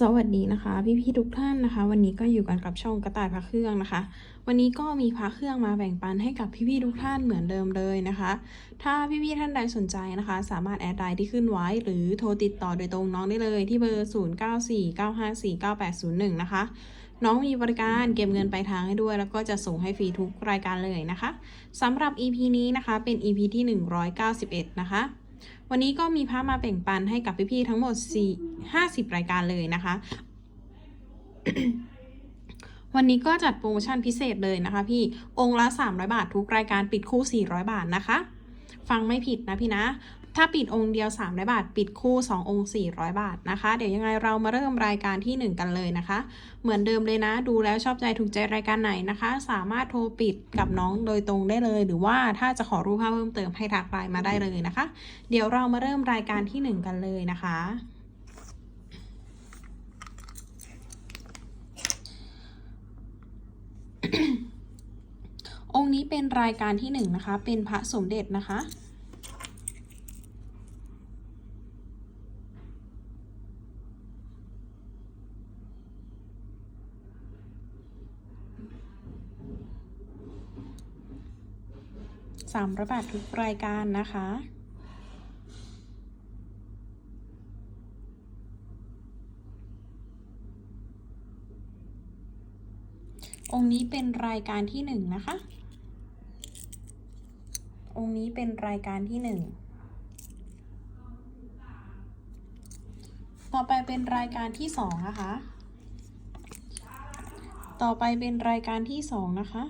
สวัสดีนะคะพี่ๆทุกท่านนะคะ วันนี้ก็อยู่กันกับช่องกระต่ายพระเครื่องนะคะ วันนี้ก็มีพระเครื่องมาแบ่งปันให้กับพี่ๆทุกท่านเหมือนเดิมเลยนะคะ ถ้าพี่ๆท่านใดสนใจนะคะ สามารถแอดไลน์ที่ขึ้นไว้ หรือโทรติดต่อโดยตรงน้องได้เลยที่เบอร์ 0949549801 นะคะ น้องมีบริการเก็บเงินปลายทางให้ด้วย แล้วก็จะส่งให้ฟรีทุกรายการเลยนะคะสำหรับ EP นี้นะคะเป็น EP ที่ 191 นะคะ วันนี้ก็มีพระมาแบ่งปันให้กับพี่ๆทั้งหมด4 50 รายการเลยนะคะ วันนี้ก็จัดโปรโมชั่นพิเศษเลยนะคะ พี่องค์ละ 300 บาททุกรายการปิดคู่ 400 บาทนะคะ ฟังไม่ผิดนะพี่นะ ถ้าปิดองค์เดียว 300 บาท ปิดคู่ 2 องค์ 400 บาทนะคะ เดี๋ยวยังไงเรามาเริ่มรายการที่ 1 กันเลยนะคะ เหมือนเดิมเลยนะ ดูแล้วชอบใจถูกใจรายการไหนนะคะ สามารถโทรปิดกับน้องโดยตรงได้เลย หรือว่าถ้าจะขอรูปภาพเพิ่มเติมให้ทักไลน์มาได้เลยนะคะ เดี๋ยวเรามาเริ่มรายการที่ 1 กันเลยนะคะองค์นี้เป็นรายการที่หนึ่งนะคะ เป็นพระสมเด็จนะคะ สามร้อยบาททุกรายการนะคะ องค์นี้เป็นรายการที่หนึ่งนะคะ องค์นี้เป็นรายการที่หนึ่งต่อไปเป็นรายการที่สองนะคะ ต่อไปเป็นรายการที่สองนะคะ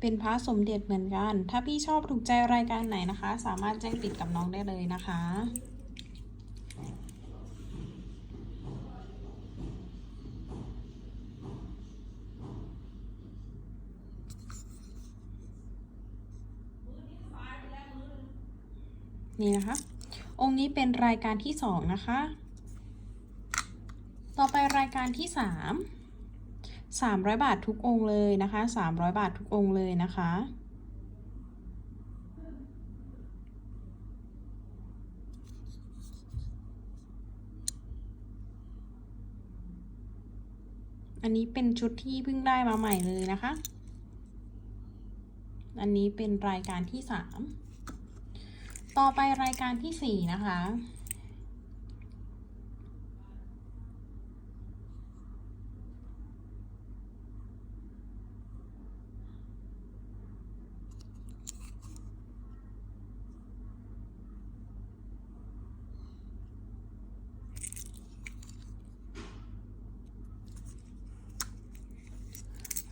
เป็นพระสมเด็จเหมือนกัน ถ้าพี่ชอบถูกใจรายการไหนนะคะ สามารถแจ้งติดกับน้องได้เลยนะคะนี่นะคะ องค์นี้เป็นรายการที่สองนะคะ ต่อไปรายการที่สาม สามร้อยบาททุกองค์เลยนะคะสามร้อยบาททุกองค์เลยนะคะ อันนี้เป็นชุดที่เพิ่งได้มาใหม่เลยนะคะ อันนี้เป็นรายการที่สามต่อไปรายการที่สี่นะคะ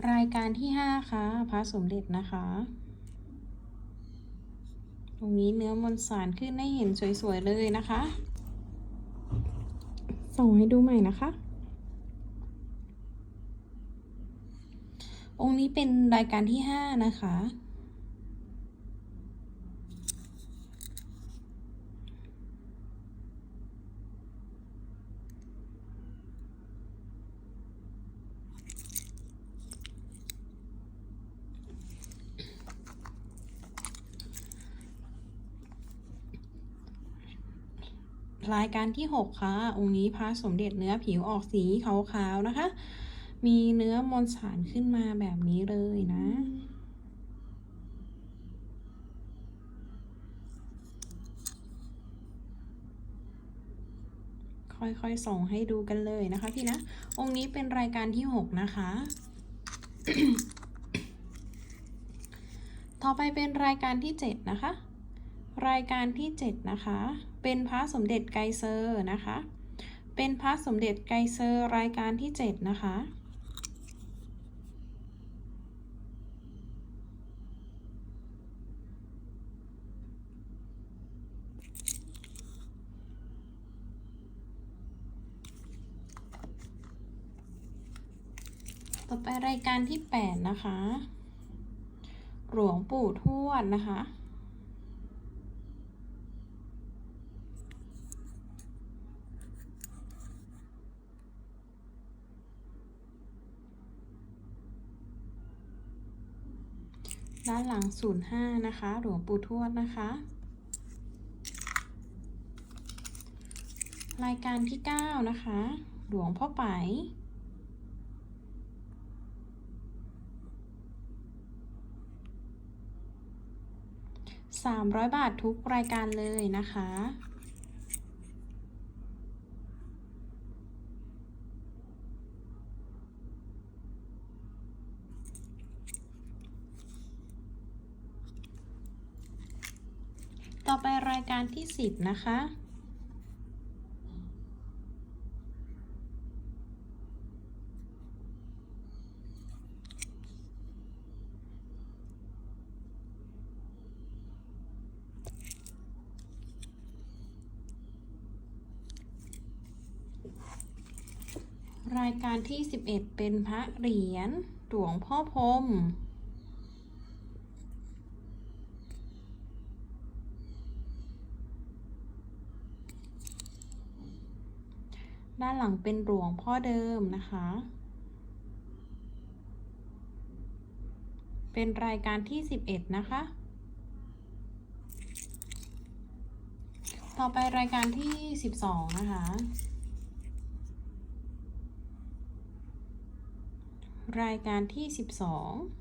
รายการที่ห้าค่ะพระสมเด็จนะคะ ตรงนี้เนื้อมวลสารขึ้นให้เห็นสวยๆเลยนะคะ ส่งให้ดูใหม่นะคะ องค์นี้เป็นรายการที่ห้านะคะ รายการที่ 6 ค่ะ องค์นี้พระสมเด็จเนื้อผิวออกสีขาวๆนะคะ มีเนื้อมวลสารขึ้นมาแบบนี้เลยนะค่อยๆ ส่งให้ดูกันเลยนะคะพี่นะ องค์นี้เป็นรายการที่ 6 นะคะ ต่อไปเป็นรายการที่ 7 นะคะ รายการที่ 7 นะคะ เป็นพระสมเด็จไกรเซอร์นะคะ เป็นพระสมเด็จไกรเซอร์รายการที่ 7 นะคะต่อไปรายการที่ 8 นะคะ หลวงปู่ทวดนะคะ หลัง 05 นะคะ หลวงปู่ทวดนะคะ รายการที่ 9 นะคะ หลวงพ่อไป300 บาททุกรายการเลยนะคะ ต่อไปราย การที่10นะคะ รายการที่ 11 เป็นพระเหรียญหลวงพ่อพรม ด้านหลังเป็นหลวงพ่อเดิมนะคะ เป็นรายการที่ 11 นะคะ ต่อไปรายการที่ 12 นะคะ รายการที่ 12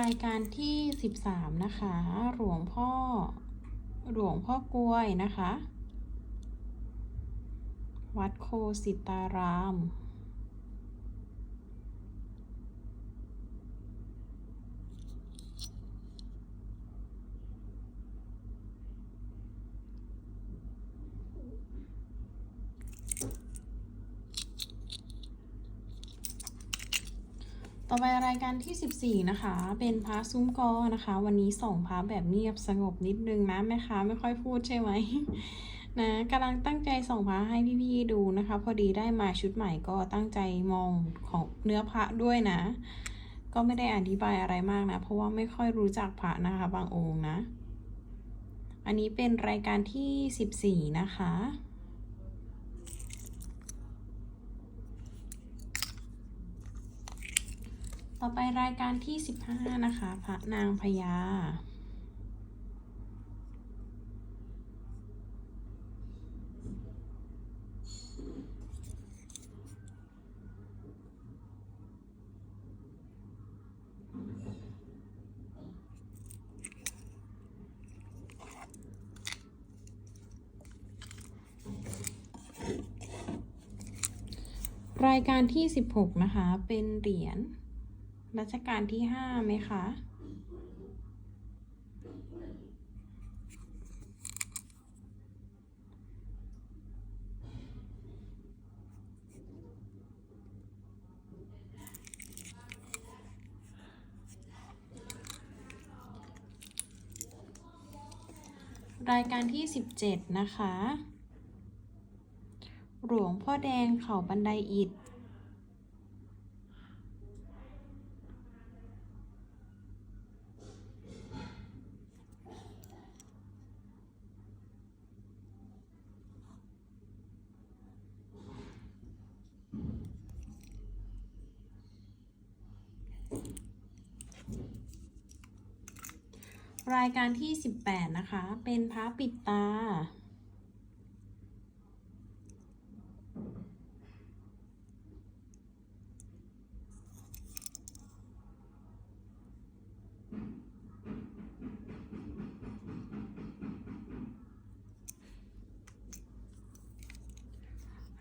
รายการที่ 13 นะคะ หลวงพ่อ หลวงพ่อกล้วยนะคะ วัดโคสิตาราม ต่อไปรายการที่ 14 นะคะ เป็นพระซุ้มกอนะคะ วันนี้ส่งพระแบบเงียบสงบนิดนึงนะแม่ค้าไม่ค่อยพูดใช่ไหมนะกำลังตั้งใจส่งพระให้พี่ๆดูนะคะ พอดีได้มาชุดใหม่ก็ตั้งใจมองของเนื้อพระด้วยนะ ก็ไม่ได้อธิบายอะไรมากนะ เพราะว่าไม่ค่อยรู้จักพระนะคะ บางองค์นะ อันนี้เป็นรายการที่ 14 นะคะ ต่อไปรายการที่ 15 นะคะ พระนางพญารายการที่ 16 นะคะ เป็นเหรียญ รัชกาลที่5ไหมคะรายการที่ 17 นะคะ หลวงพ่อแดงเขาบันไดอิฐ รายการที่ 18 นะคะ เป็นพระปิดตา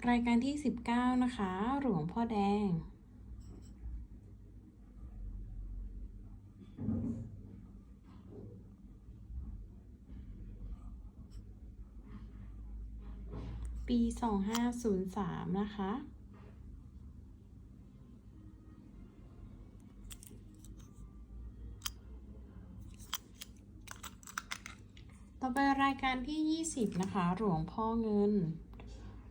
รายการที่ 19 นะคะ หลวงพ่อแดง ปี 2503 นะคะ ต่อไปรายการที่ 20 นะคะ หลวงพ่อเงิน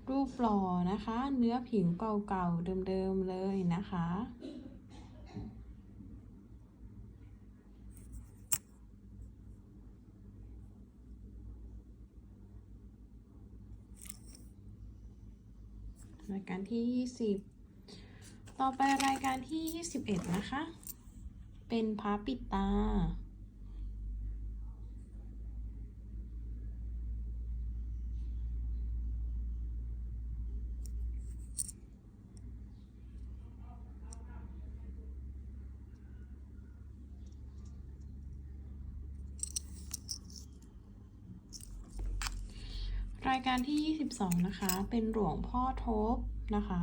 รูปหล่อนะคะ เนื้อผิวเก่าๆ เดิมๆ เลยนะคะายการที่ยี่สิบต่อไปรายการที่ยี่สิบเอ็ดนะคะ เป็นพระปิดตา รายการที่ 22 นะคะ เป็นหลวงพ่อทบนะคะ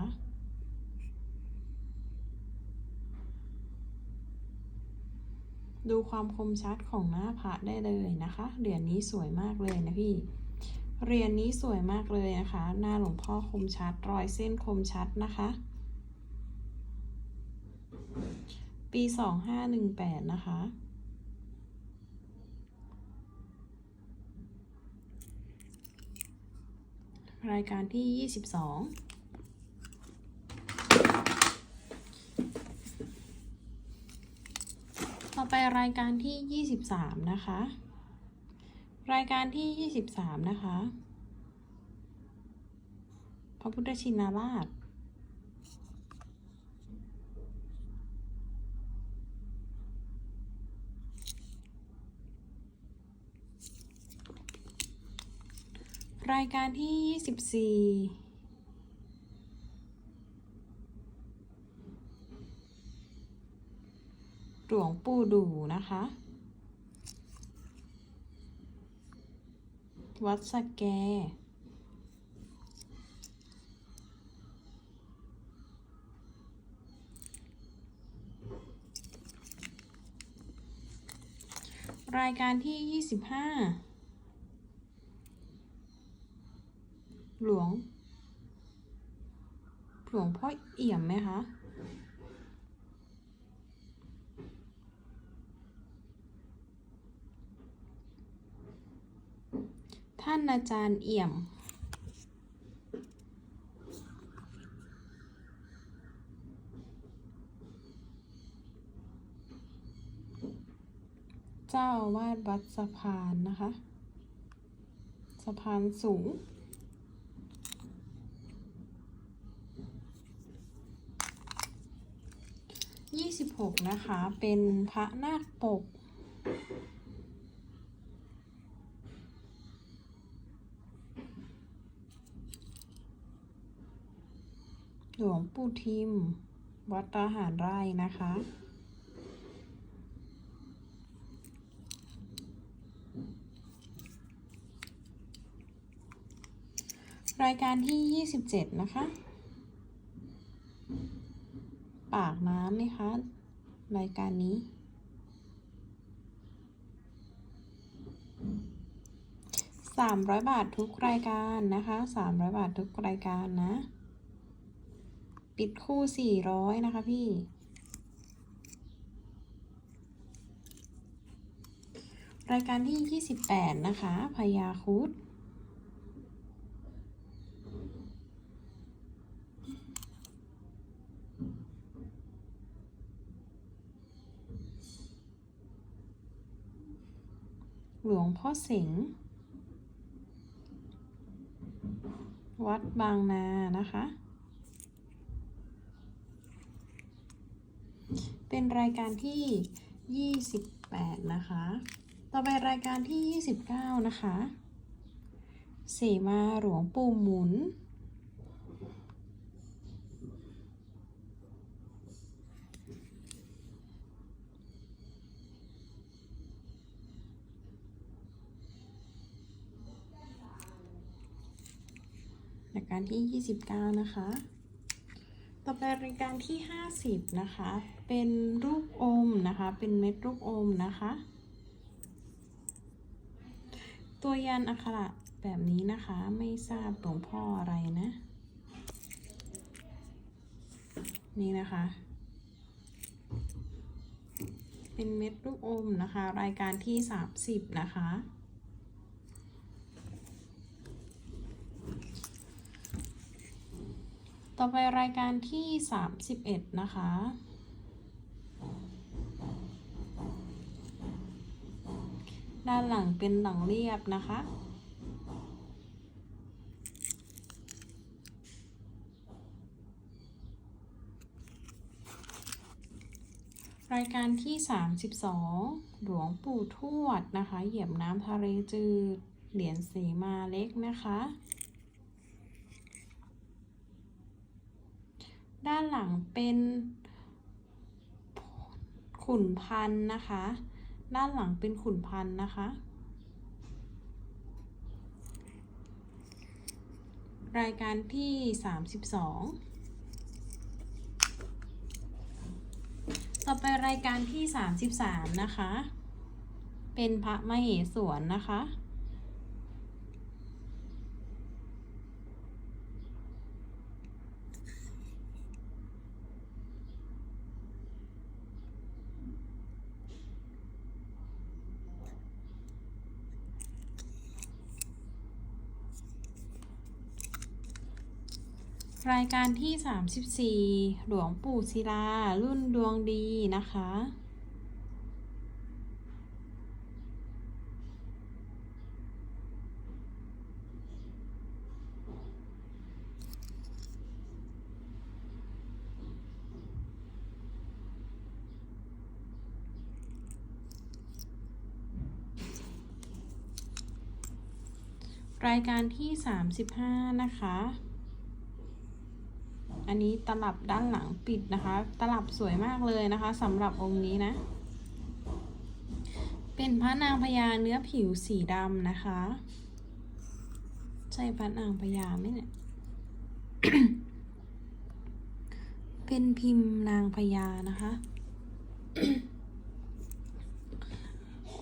ดูความคมชัดของหน้าพระได้เลยนะคะ เหรียญนี้สวยมากเลยนะพี่ เหรียญนี้สวยมากเลยนะคะ หน้าหลวงพ่อคมชัด รอยเส้นคมชัดนะคะ ปี 2518 นะคะ รายการที่ 22 ต่อไปรายการที่ 23 นะคะ รายการที่ 23 นะคะ พระพุทธชินราช รายการที่ 24 หลวงปู่ดูนะคะ วัดสแกรายการที่ 25 หลวง หลวงพ่อเอี่ยมไหมคะ ท่านอาจารย์เอี่ยมเจ้าอาวาดวัดสะพานนะคะ สะพานสูง ยี่สิบหกนะคะ เป็นพระนาคปก หลวงปู่ทิม วัดตาหารไร่นะคะรายการที่ 27 นะคะ ปากน้ำไหมคะ รายการนี้สามร้อยบาททุกรายการนะคะสามร้อยบาททุกรายการนะ ปิดคู่สี่ร้อยนะคะพี่รายการที่ยี่สิบแปดนะคะพญาคุด หลวงพ่อสิงห์วัดบางนานะคะ เป็นรายการที่ 28 นะคะ ต่อไปรายการที่ 29 นะคะ เสมาหลวงปู่หมุน ราย การที่ 29 นะคะ ต่อไปรายการที่ 50 นะคะ เป็นรูปอมนะคะ เป็นเม็ดรูปอมนะคะ ตัวยันอักขระแบบนี้นะคะ ไม่ทราบหลวงพ่ออะไรนะ นี่นะคะ เป็นเม็ดลูกอมนะคะ รายการที่ 30 นะคะ ต่อไปรายการที่ 31 นะคะ ด้านหลังเป็นหลังเรียบนะคะ รายการที่ 32 หลวงปู่ทวดนะคะ เหยียบน้ำทะเลจืด เหรียญสีมาเล็กนะคะ ด้านหลังเป็นขุนพันธ์นะคะ ด้านหลังเป็นขุนพันธ์นะคะ รายการที่ 32ต่อไปรายการที่ 33 นะคะ เป็นพระมเหสวนนะคะายการที่ 34 หลวงปู่ศิลา รุ่นดวงดีนะคะ รายการที่ 35 นะคะ อันนี้ตลับด้านหลังปิดนะคะ ตลับสวยมากเลยนะคะสำหรับองค์นี้นะ เป็นพระนางพญาเนื้อผิวสีดำนะคะ ใช่พระนางพญาไหมเนี่ย เป็นพิมพ์นางพญานะคะ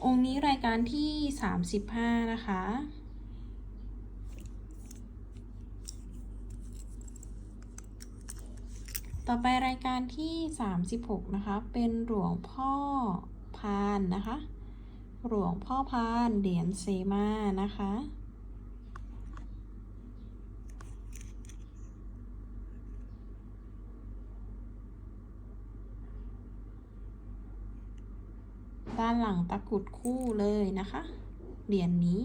องค์นี้รายการที่ 35 นะคะ ต่อไปรายการที่ 36 นะคะ เป็นหลวงพ่อพานนะคะ หลวงพ่อพานเหรียญเซมานะคะ ด้านหลังตะกุดคู่เลยนะคะ เหรียญนนี้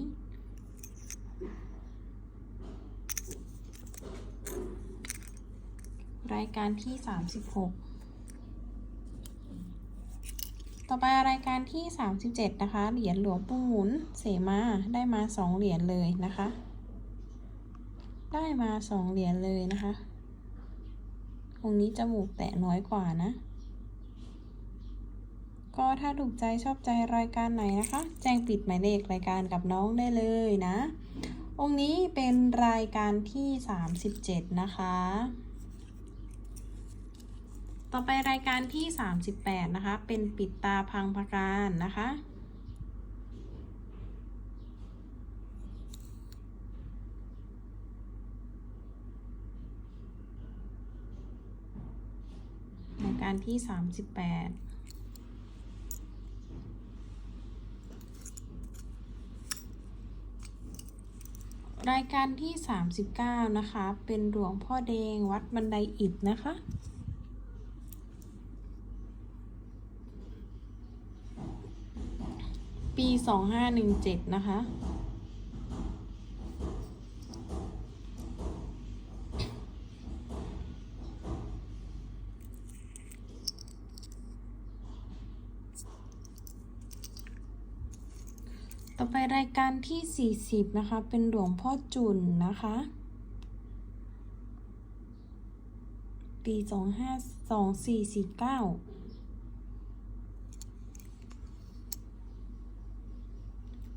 รายการที่ 36 ต่อไปรายการที่ 37 นะคะ เหรียญหลวงปู่หมุนเสมาได้มา 2 เหรียญเลยนะคะ ได้มา 2 เหรียญเลยนะคะองนี้จมูกแตะน้อยกว่านะ ก็ถ้าถูกใจชอบใจรายการไหนนะคะ แจ้งปิดหมายเลขรายการกับน้องได้เลยนะ องค์นี้เป็นรายการที่ 37 นะคะ ต่อไปรายการที่ 38 นะคะ เป็นปิดตาพังพการนะคะ รายการที่ 38รายการที่ 39 นะคะ เป็นหลวงพ่อแดงวัดบันไดอิฐนะคะ ปี2517นะคะต่อไปรายการที่ 40 นะคะ เป็นหลวงพ่อจุนนะคะ ปี 252449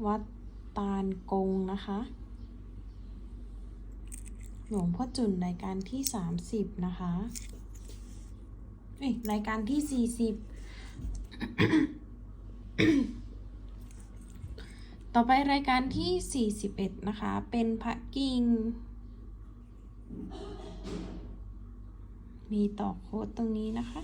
วัดตาลกงนะคะ หลวงพ่อจุนรายการที่ 30 นะคะเอ้ยรายการที่ 40 ต่อไปรายการที่ 41 นะคะ เป็นพระกิ่ง มีต่อโค้ดตรงนี้นะคะ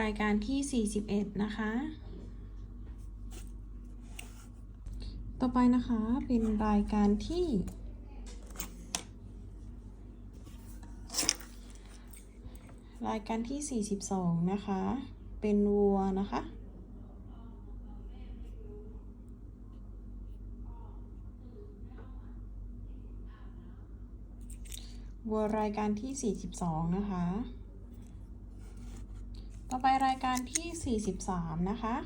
รายการที่ 41 นะคะ ต่อไปนะคะเป็นรายการที่ รายการที่ 42 นะคะ เป็นวัวนะคะวัวรายการที่ 42 นะคะ ต่อไปรายการที่ 43 นะคะ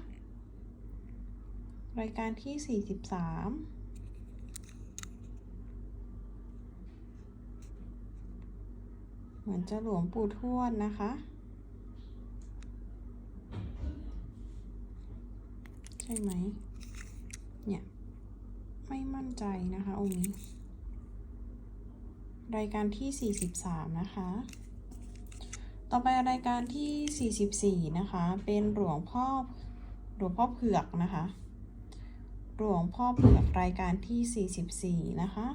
รายการที่ 43เหมือนจะหลวงปู่ทวดนะคะ ใช่ไหม เนี่ย ไม่มั่นใจนะคะองค์นี้ รายการที่ 43 นะคะ ต่อไปรายการที่ 44 นะคะ เป็นหลวงพ่อหลวงพ่อเผือกนะคะ หลวงพ่อเผือกรายการที่ 44 นะคะ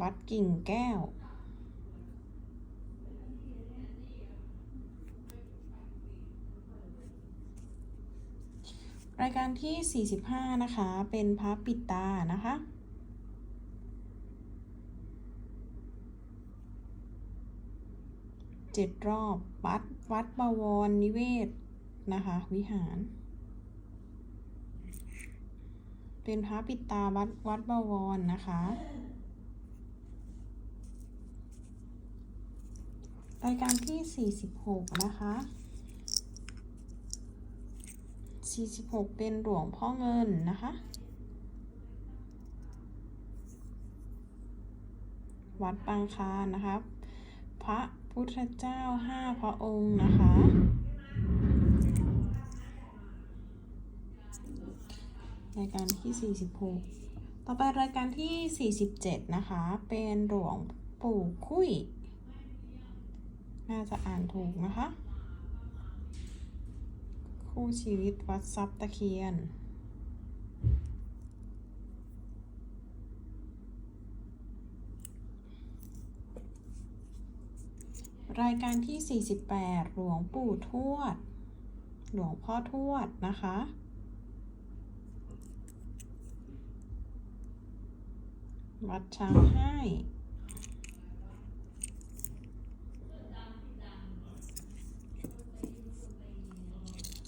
วัดกิ่งแก้ว รายการที่ 45 นะคะ เป็นพระปิดตานะคะ เจ็ดรอบ วัดวัดบวรนิเวศ นะคะ วิหาร เป็นพระปิตาวัดวัดบวรนะคะรายการที่ 46 นะคะ 46 เป็นหลวงพ่อเงินนะคะ วัดบางคานะครับ พระ พุทธเจ้าห้าพระองค์นะคะ รายการที่ 46 ต่อไปรายการที่ 47 นะคะ เป็นหลวงปู่คุยน่าจะอ่านถูกนะคะ คู่ชีวิตวัดทรัพย์ตะเคียน รายการที่ 48 หลวงปู่ทวด หลวงพ่อทวดนะคะ วัดช้างให้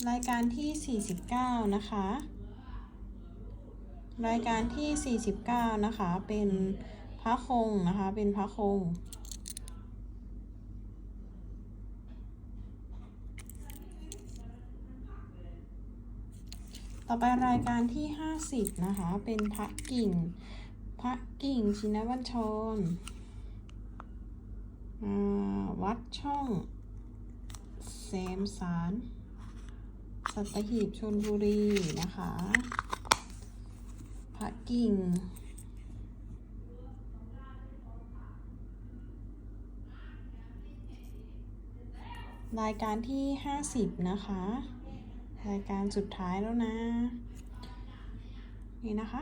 รายการที่ 49 นะคะ รายการที่ 49 นะคะ เป็นพระคงนะคะ เป็นพระคง ต่อไปรายการที่ 50 นะคะ เป็นพระกิ่ง พระกิ่งชินวัญชรวัดช่องแซมสารสัตหีบชนบุรีนะคะ พระกิ่งรายการที่ 50 นะคะ รายการสุดท้ายแล้วนะ นี่นะคะ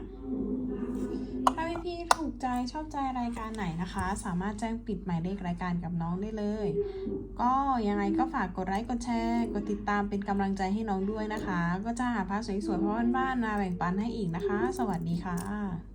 ถ้าพี่ๆถูกใจชอบใจรายการไหนนะคะ สามารถแจ้งปิดหมายเลขรายการกับน้องได้เลย ก็ยังไงก็ฝากกดไลค์กดแชร์ กดติดตามเป็นกำลังใจให้น้องด้วยนะคะ ก็จะหาพระสวยๆเพราะบ้านๆมาแบ่งปันให้อีกนะคะ สวัสดีค่ะ